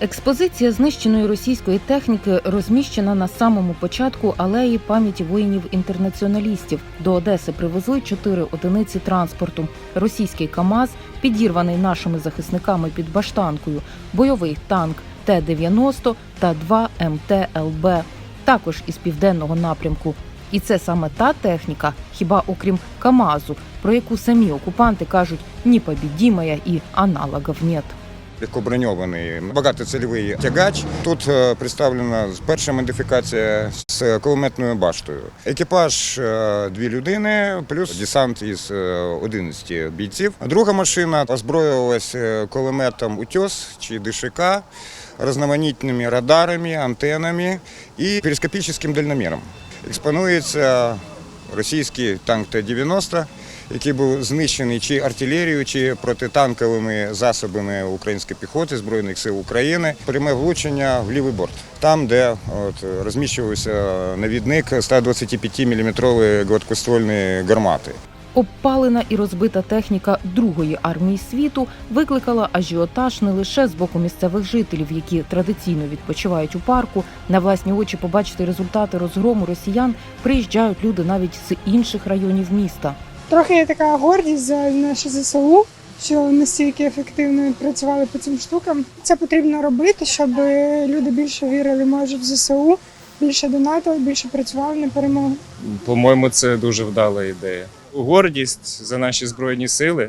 Експозиція знищеної російської техніки розміщена на самому початку алеї пам'яті воїнів-інтернаціоналістів. До Одеси привезли чотири одиниці транспорту: російський КАМАЗ, підірваний нашими захисниками під баштанкою, бойовий танк Т-90 та два МТ-ЛБ, також із південного напрямку. І це саме та техніка, хіба окрім КАМАЗу, про яку самі окупанти кажуть «непобідімая» і аналогів нет. Легкоброньований багатоцільовий тягач. Тут е, представлена перша модифікація з кулеметною баштою. Екіпаж е, дві людини, плюс десант із е, 11 бійців. Друга машина озброювалася кулеметом «Утьос» чи ДШК, різноманітними радарами, антенами і перископічним дальноміром. Експонується російський танк Т-90, який був знищений чи артилерією, чи протитанковими засобами української піхоти Збройних сил України. Пряме влучення в лівий борт, там, де от, розміщувався навідник 125 мм гладкоствольної гармати. Обпалена і розбита техніка Другої армії світу викликала ажіотаж не лише з боку місцевих жителів, які традиційно відпочивають у парку. На власні очі побачити результати розгрому росіян приїжджають люди навіть з інших районів міста. Трохи є така гордість за наше ЗСУ, що настільки ефективно працювали по цим штукам. Це потрібно робити, щоб люди більше вірили, може, в ЗСУ, більше донатили, більше працювали на перемогу. По-моєму, це дуже вдала ідея. Гордість за наші збройні сили,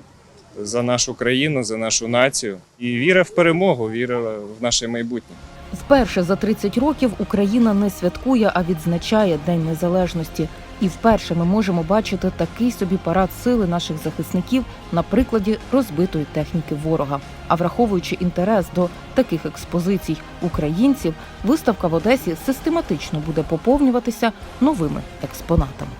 за нашу країну, за нашу націю і віра в перемогу, віра в наше майбутнє. Вперше за 30 років Україна не святкує, а відзначає День Незалежності. І вперше ми можемо бачити такий собі парад сили наших захисників на прикладі розбитої техніки ворога. А враховуючи інтерес до таких експозицій українців, виставка в Одесі систематично буде поповнюватися новими експонатами.